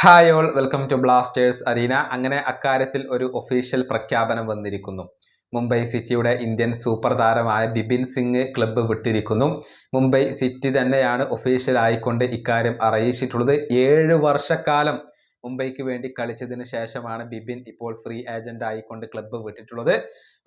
Hi all welcome to Blasters arena അങ്ങനെ അക്കാര്യത്തിൽ ഒരു ഒഫീഷ്യൽ പ്രഖ്യാപനം വന്നിരിക്കുന്നു. മുംബൈ സിറ്റിയുടെ ഇന്ത്യൻ സൂപ്പർ താരമായ ബിബിൻ സിംഗ് ക്ലബ്ബ് വിട്ടിരിക്കുന്നു. മുംബൈ സിറ്റി തന്നെയാണ് ഒഫീഷ്യൽ ആയിക്കൊണ്ട് ഇക്കാര്യം അറിയിച്ചിട്ടുള്ളത്. ഏഴ് വർഷക്കാലം മുംബൈക്ക് വേണ്ടി കളിച്ചതിന് ശേഷമാണ് ബിബിൻ ഇപ്പോൾ ഫ്രീ ഏജന്റ് ആയിക്കൊണ്ട് ക്ലബ്ബ് വിട്ടിട്ടുള്ളത്.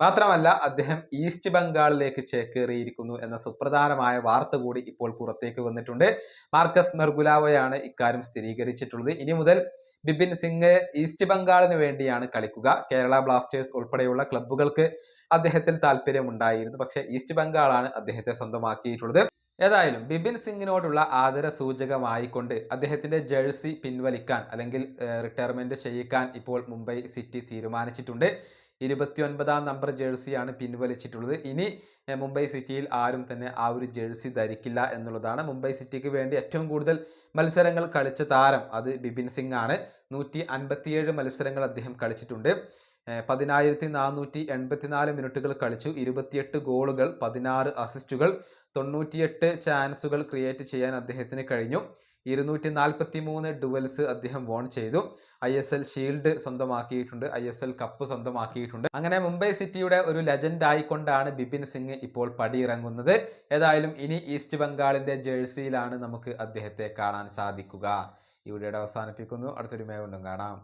മാത്രമല്ല അദ്ദേഹം ഈസ്റ്റ് ബംഗാളിലേക്ക് ചേക്കേറിയിരിക്കുന്നു എന്ന സുപ്രധാനമായ വാർത്ത കൂടി ഇപ്പോൾ പുറത്തേക്ക് വന്നിട്ടുണ്ട്. മാർക്കസ് മെർഗുലാവയാണ് ഇക്കാര്യം സ്ഥിരീകരിച്ചിട്ടുള്ളത്. ഇനി മുതൽ ബിപിൻ സിംഗ് ഈസ്റ്റ് ബംഗാളിന് വേണ്ടിയാണ് കളിക്കുക. കേരള ബ്ലാസ്റ്റേഴ്സ് ഉൾപ്പെടെയുള്ള ക്ലബ്ബുകൾക്ക് അദ്ദേഹത്തിൽ താല്പര്യമുണ്ടായിരുന്നു. പക്ഷേ ഈസ്റ്റ് ബംഗാളാണ് അദ്ദേഹത്തെ സ്വന്തമാക്കിയിട്ടുള്ളത്. ഏതായാലും ബിപിൻ സിംഗിനോടുള്ള ആദര സൂചകമായിക്കൊണ്ട് അദ്ദേഹത്തിന്റെ ജേഴ്സി പിൻവലിക്കാൻ അല്ലെങ്കിൽ റിട്ടയർമെന്റ് ചെയ്യിക്കാൻ ഇപ്പോൾ മുംബൈ സിറ്റി തീരുമാനിച്ചിട്ടുണ്ട്. ഇരുപത്തിയൊൻപതാം നമ്പർ ജേഴ്സിയാണ് പിൻവലിച്ചിട്ടുള്ളത്. ഇനി മുംബൈ സിറ്റിയിൽ ആരും തന്നെ ആ ഒരു ജേഴ്സി ധരിക്കില്ല എന്നുള്ളതാണ് മുംബൈ സിറ്റിക്ക് വേണ്ടി ഏറ്റവും കൂടുതൽ മത്സരങ്ങൾ കളിച്ച താരം. അത് ബിപിൻ സിംഗ് ആണ് നൂറ്റി അൻപത്തിയേഴ് മത്സരങ്ങൾ അദ്ദേഹം കളിച്ചിട്ടുണ്ട്. പതിനായിരത്തി നാനൂറ്റി എൺപത്തിനാല് മിനിറ്റുകൾ കളിച്ചു. ഇരുപത്തിയെട്ട് ഗോളുകൾ പതിനാറ് അസിസ്റ്റുകൾ തൊണ്ണൂറ്റിയെട്ട് ചാൻസുകൾ ക്രിയേറ്റ് ചെയ്യാൻ അദ്ദേഹത്തിന് കഴിഞ്ഞു. ഇരുന്നൂറ്റി നാൽപ്പത്തി മൂന്ന് ഡുവൽസ് അദ്ദേഹം വോൺ ചെയ്തു. ഐ എസ് എൽ ഷീൽഡ് സ്വന്തമാക്കിയിട്ടുണ്ട്. ഐ എസ് എൽ കപ്പ് സ്വന്തമാക്കിയിട്ടുണ്ട്. അങ്ങനെ മുംബൈ സിറ്റിയുടെ ഒരു ലെജൻഡ് ആയിക്കൊണ്ടാണ് ബിപിൻ സിംഗ് ഇപ്പോൾ പടിയിറങ്ങുന്നത്. ഏതായാലും ഇനി ഈസ്റ്റ് ബംഗാളിന്റെ ജേഴ്സിയിലാണ് നമുക്ക് അദ്ദേഹത്തെ കാണാൻ സാധിക്കുക. ഇവിടെ അവസാനിപ്പിക്കുന്നു. അടുത്തൊരു മേ കൊണ്ടും കാണാം.